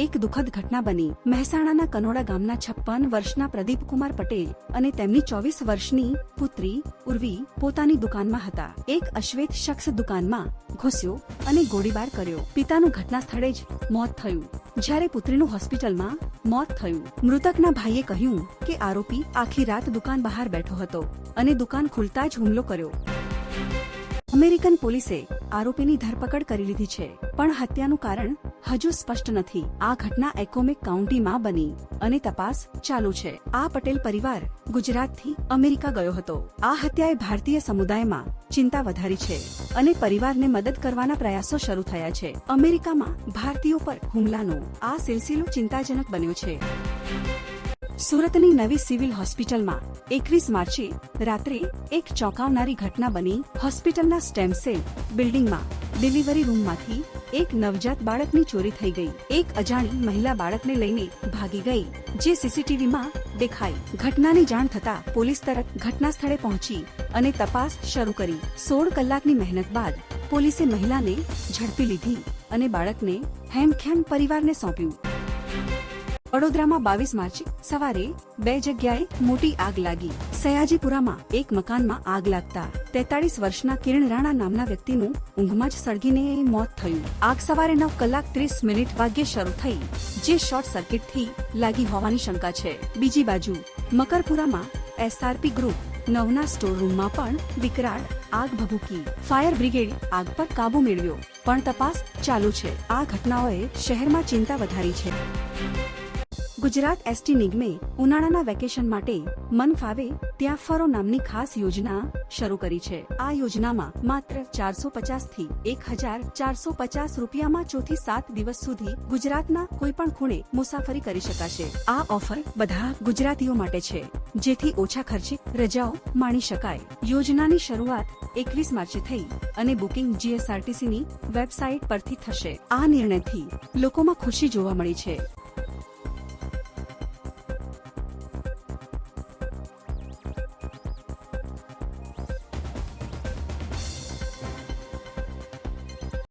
એક દુઃખદ ઘટના બની. મહેસાણાના કનોડા ગામના છપ્પન વર્ષના પ્રદીપ કુમાર પટેલ અને તેમની ચોવીસ વર્ષની પુત્રી ઉર્વી પોતાની દુકાનમાં હતા. એક અશ્વેત શખ્સ દુકાનમાં ઘૂસ્યો અને ગોળીબાર કર્યો. પિતાનું ઘટના સ્થળે જ મોત થયું. જ્યારે પુત્રીનું હોસ્પિટલમાં મોત થયું. મૃતકના ભાઈએ કહ્યું કે આરોપી આખી રાત દુકાન બહાર બેઠો હતો અને દુકાન ખુલતા જ હુમલો કર્યો. અમેરિકન પોલીસે આરોપીની ધરપકડ કરી લીધી છે. પણ હત્યાનું કારણ હજુ સ્પષ્ટ નથી. આ ઘટના એકોમેક કાઉન્ટીમાં બની અને તપાસ ચાલુ છે. આ પટેલ પરિવાર ગુજરાતથી અમેરિકા ગયો હતો. આ હત્યાએ ભારતીય સમુદાયમાં ચિંતા વધારી છે અને પરિવારને મદદ કરવાના પ્રયાસો શરૂ થયા છે. અમેરિકામાં ભારતીયો પર હુમલાનો આ સિલસિલો ચિંતાજનક બન્યો છે. સુરતની નવી સિવિલ હોસ્પિટલમાં એકવીસ માર્ચે રાત્રે એક ચોંકાવનારી ઘટના બની હોસ્પિટલના સ્ટેમ બિલ્ડિંગમાં ડિલિવરી રૂમમાંથી એક નવજાત બાળકની ચોરી થઈ ગઈ. એક અજાણી મહિલા બાળકને લઈને ભાગી ગઈ, જે સીસીટીવીમાં દેખાઈ. ઘટનાની જાણ થતા પોલીસ તરત ઘટના સ્થળે પહોંચી અને તપાસ શરૂ કરી. સોળ કલાકની મહેનત બાદ પોલીસે મહિલાને ઝડપી લીધી અને બાળકને હેમખેમ પરિવારને સોંપ્યું. વડોદરામાં બાવીસ માર્ચે સવારે બે જગ્યાએ મોટી આગ લાગી. સયાજીપુરામાં એક મકાનમાં આગ લાગતા તેતાળીસ વર્ષના કિરણ રાણા નામના વ્યક્તિનું ઊંઘમાં જ સળગીને મોત થયું. આગ સવારે નવ કલાક ત્રીસ મિનિટ વાગ્યે શરૂ થઈ, જે શોર્ટ સર્કિટથી લાગી હોવાની શંકા છે. બીજી બાજુ, મકરપુરામાં એસઆરપી ગ્રુપ નવના સ્ટોર રૂમમાં પણ વિકરાળ આગ ભભૂકી. ફાયર બ્રિગેડ આગ પર કાબુ મેળવ્યો, પણ તપાસ ચાલુ છે. આ ઘટનાઓએ શહેરમાં ચિંતા વધારી છે. ગુજરાત એસટી નિગમે ઉનાળાના વેકેશન માટે મન ફાવે ત્યાં ફરો નામની ખાસ યોજના શરૂ કરી છે. આ યોજનામાં માત્ર ચારસો પચાસથી એક હજાર ચારસો પચાસ રૂપિયામાં ચોથી સાત દિવસ સુધી ગુજરાતના કોઈ પણ ખૂણે મુસાફરી કરી શકાશે. આ ઓફર બધા ગુજરાતીઓ માટે છે. જેથી ઓછા ખર્ચે રજાઓ માણી શકાય. યોજનાની શરૂઆત એકવીસ માર્ચે થઈ અને બુકિંગ જીએસઆરટીસીની વેબસાઇટ પરથી થશે. આ નિર્ણયથી લોકોમાં ખુશી જોવા મળી છે.